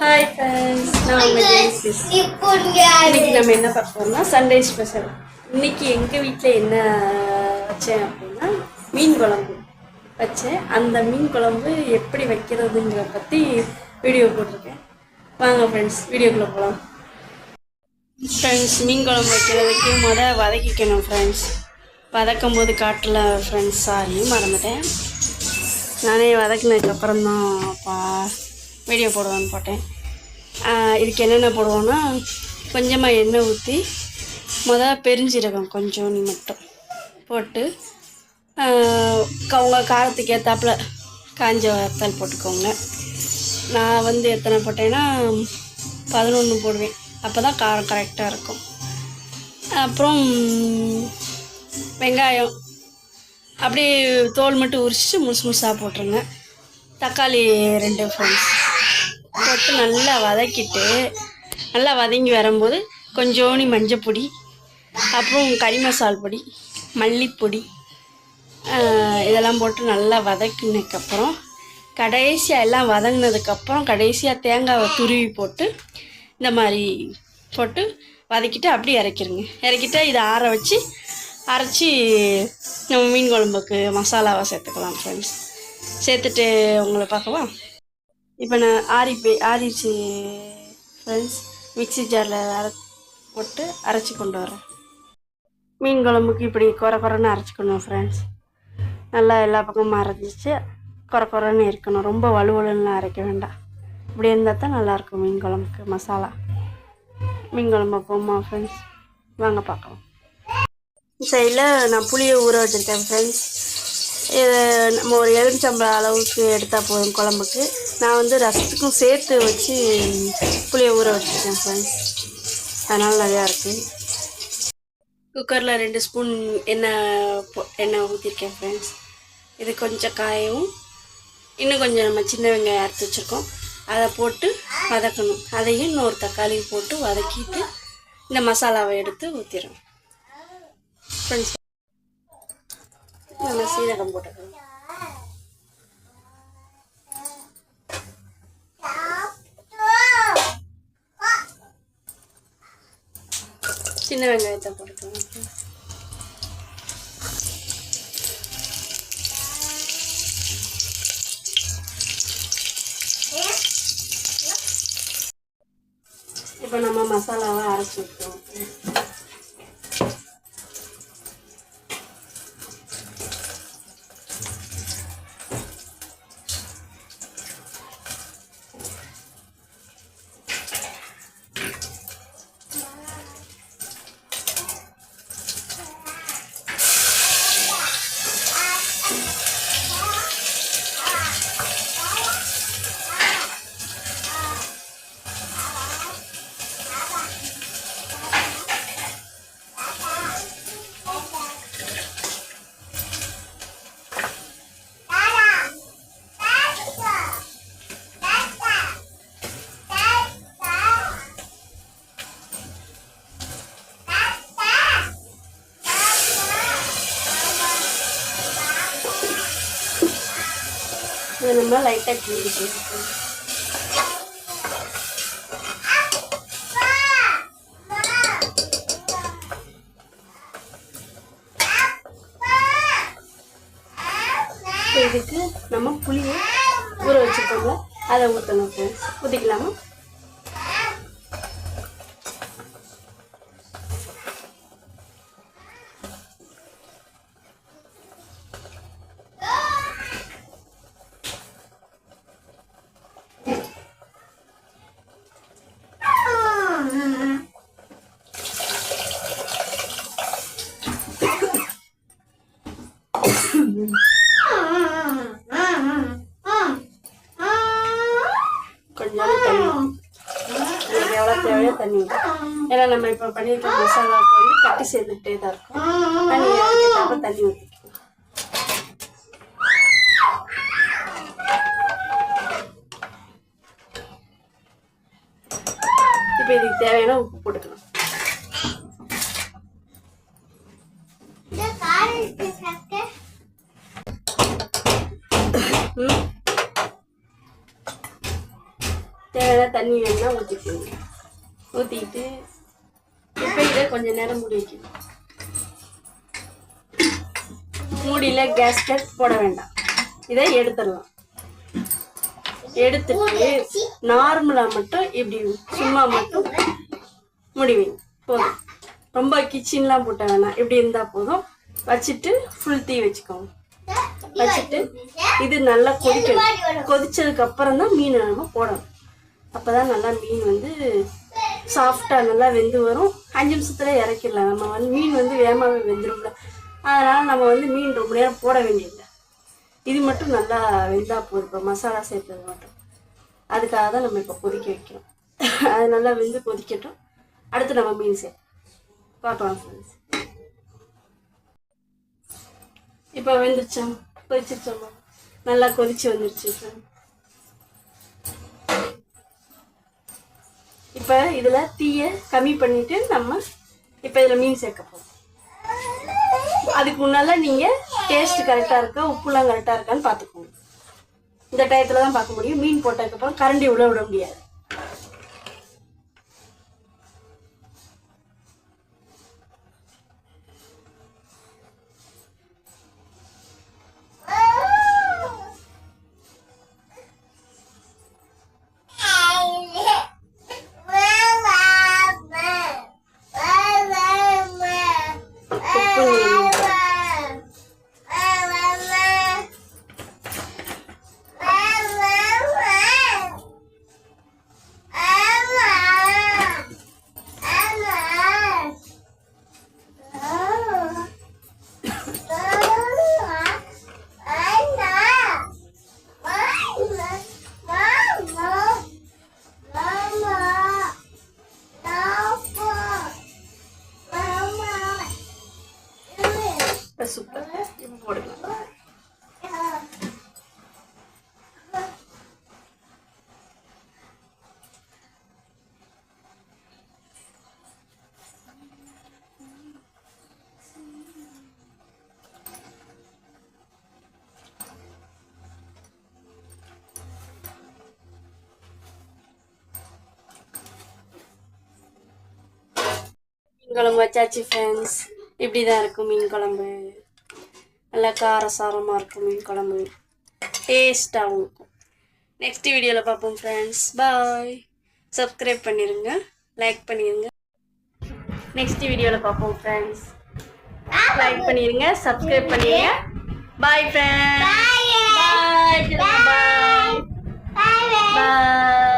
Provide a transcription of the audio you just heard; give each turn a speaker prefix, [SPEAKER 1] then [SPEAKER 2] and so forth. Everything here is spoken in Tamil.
[SPEAKER 1] ஹாய் ஃப்ரெண்ட்ஸ் நான் இன்னைக்கு நம்ம என்ன பார்ப்போம்னா சண்டே ஸ்பெஷல் இன்னைக்கு எங்கள் வீட்டில் என்ன வச்சேன் அப்படின்னா மீன் குழம்பு வச்சேன். அந்த மீன் குழம்பு எப்படி வைக்கிறதுங்கிறத பற்றி வீடியோ போட்டிருக்கேன். வாங்க ஃப்ரெண்ட்ஸ் வீடியோக்குள்ளே போகலாம் ஃப்ரெண்ட்ஸ் மீன் குழம்பு வைக்கிறதுக்கு முத வதக்கிக்கணும் ஃப்ரெண்ட்ஸ் வதக்கும் போது காட்டல ஃப்ரெண்ட்ஸ் சாரி மறந்துட்டேன். நானே வதக்குனதுக்கப்புறம் தான் பா வீடியோ போடுவான்னு போட்டேன். இதுக்கு என்னென்ன போடுவோன்னா கொஞ்சமாக எண்ணெய் ஊற்றி முத பெருஞ்சீரகம் கொஞ்சோண்டு மட்டும் போட்டு அவங்க க- காரத்துக்கு ஏற்றாப்புல காஞ்ச வத்தல் போட்டுக்கோங்க. நான் வந்து எத்தனை போட்டேன்னா பதினொன்று போடுவேன். அப்போ தான் காரம் கரெக்டாக இருக்கும். அப்புறம் வெங்காயம். அப்படியே தோல் மட்டும் உரிச்சிட்டு முழுசு முழுசாக போட்டுருங்க. தக்காளி ரெண்டு ஃப்ரெண்ட்ஸ் போட்டு நல்லா வதக்கிட்டு நல்லா வதங்கி வரும்போது கொஞ்சோணி மஞ்சப்பொடி அப்புறம் கறி மசால் பொடி மல்லிப்பொடி இதெல்லாம் போட்டு நல்லா வதக்கினதுக்கப்புறம் கடைசியாக எல்லாம் வதங்கினதுக்கப்புறம் கடைசியாக தேங்காவை துருவி போட்டு இந்த மாதிரி போட்டு வதக்கிட்டு அப்படியே இறக்கிடுங்க இறக்கிட்டு இதை ஆற வச்சு அரைச்சி நம்ம மீன் குழம்புக்கு மசாலாவை சேர்த்துக்கலாம் ஃப்ரெண்ட்ஸ் சேர்த்துட்டு உங்களை பார்க்கவா? இப்போ நான் ஆறி போய் ஆறிச்சு ஃப்ரெண்ட்ஸ் மிக்ஸி ஜாரில் அரை போட்டு அரைச்சி கொண்டு வரேன். மீன் குழம்புக்கு இப்படி குறை குறைன்னு அரைச்சிக்கணும் ஃப்ரெண்ட்ஸ் நல்லா எல்லா பக்கமும் அரைஞ்சிச்சு குறை குறைன்னு இருக்கணும். ரொம்ப வலுவலுன்னு அரைக்க வேண்டாம். இப்படி இருந்தால் தான் நல்லாயிருக்கும் மீன் குழம்புக்கு மசாலா. மீன் குழம்பு போமா ஃப்ரெண்ட்ஸ் வாங்க பார்க்கலாம். சைடில் நான் புளியை ஊற வச்சுருக்கேன் ஃப்ரெண்ட்ஸ் இது நம்ம ஒரு எலுமிச்சம்பளம் அளவுக்கு எடுத்தால் போதும் குழம்புக்கு. நான் வந்து ரசத்துக்கும் சேர்த்து வச்சு புளியை ஊற வச்சுருக்கேன் ஃப்ரெண்ட்ஸ் அதனால் நிறையா இருக்குது குக்கரில் ரெண்டு ஸ்பூன் எண்ணெய் எண்ணெய் ஊற்றிருக்கேன் ஃப்ரெண்ட்ஸ் இது கொஞ்சம் காயவும் இன்னும் கொஞ்சம் நம்ம சின்ன வெங்காயம் அறுத்து வச்சுருக்கோம். அதை போட்டு வதக்கணும். அதையும் இன்னொரு தக்காளி போட்டு வதக்கிட்டு இந்த மசாலாவை எடுத்து ஊற்றிடுறோம் ஃப்ரெண்ட்ஸ் நம்ம சீரகம் போட்டுக்கணும் சின்ன வெங்காயத்தை போட்டுக்கலாம் இப்போ நம்ம மசாலாவை அரைச்சி விட்டுருவோம் நம்ம லைட்டாக கிண்டிக்கலாம் இதுக்கு நம்ம புளியை ஊற வச்சுக்கோங்க அதை ஊற்றணும் ஃப்ரெண்ட்ஸ் ஊற்றிக்கலாமா எவ்வளோ தேவையோ தண்ணி ஊத்தணும். ஏன்னா நம்ம இப்போ பண்ணியிருக்க மசாலாவுக்கு வந்து கட்டி சேர்ந்துட்டே தான் இருக்கும். தண்ணி அதுக்கேற்றப்ப தண்ணி ஊற்றிக்கலாம் இப்போ இதுக்கு தேவையான உப்பு போட்டுக்கலாம். ம்? தேவையான தண்ணி வேணும்னா ஊற்றிக்கோங்க ஊற்றிக்கிட்டு இப்போ இதை கொஞ்சம் நேரம் மூடி வைக்கணும். மூடியில் கேஸ்கட் போட வேண்டாம். இதை எடுத்துடலாம். எடுத்துட்டு நார்மலாக மட்டும் இப்படி சும்மா மட்டும் முடிவீங்க போதும். ரொம்ப கிச்சன்லாம் போட்ட வேணாம். இப்படி இருந்தால் போதும். வச்சுட்டு ஃபுல் தீ வச்சுக்கோங்க. வச்சுட்டு இது நல்லா கொதிக்கணும். கொதிச்சதுக்கு அப்புறம் தான் மீன் நம்ம போடணும். அப்போ தான் நல்லா மீன் வந்து சாஃப்டாக நல்லா வெந்து வரும். அஞ்சு நிமிஷத்தில் இறக்கிடலாம். நம்ம வந்து மீன் வந்து வேகமாகவே வெந்துரும்ல. அதனால் நம்ம வந்து மீன் ரொம்ப நேரம் போட வேண்டியதில்லை. இது மட்டும் நல்லா வெந்தா போதும். இப்போ மசாலா சேர்த்தது மட்டும். அதுக்காக தான் நம்ம இப்போ கொதிக்க வைக்கிறோம். அது நல்லா வெந்து கொதிக்கட்டும். அடுத்து நம்ம மீன் சேர்ப்போம். பார்க்கலாம் ஃப்ரெண்ட்ஸ் இப்போ வெந்துருச்சோம் கொதிச்சிருச்சோம் நல்லா கொதிச்சு வந்துருச்சு ஃப்ரெண்ட்ஸ் இப்போ இதில் தீயை கம்மி பண்ணிட்டு நம்ம இப்போ இதில் மீன் சேர்க்க போகிறோம் அதுக்கு முன்னால் நீங்கள் டேஸ்ட் கரெக்டாக இருக்கா உப்புலாம் கரெக்டாக இருக்கான்னு பார்த்துக்கோங்க. இந்த டயத்தில் தான் பார்க்க முடியும். மீன் போட்டதுக்கப்புறம் கரண்டி விட விட முடியாது. இப்போ சூப்பர் இப்போ போடுங்க மீன் குழம்பு வச்சாச்சு ஃப்ரெண்ட்ஸ் இப்படி தான் இருக்கும் மீன் குழம்பு. நல்லா காரசாரமாக இருக்கும் மீன் குழம்பு. டேஸ்ட்டாகவும் இருக்கும். நெக்ஸ்ட் வீடியோவில் பார்ப்போம் ஃப்ரெண்ட்ஸ் பாய் சப்ஸ்கிரைப் பண்ணிடுங்க லைக் பண்ணிடுங்க நெக்ஸ்ட் வீடியோவில் பார்ப்போம் ஃப்ரெண்ட்ஸ் லைக் பண்ணிடுங்க சப்ஸ்கிரைப் பண்ணிடுங்க பாய் ஃப்ரெண்ட்ஸ் பாய் பாய் பாய்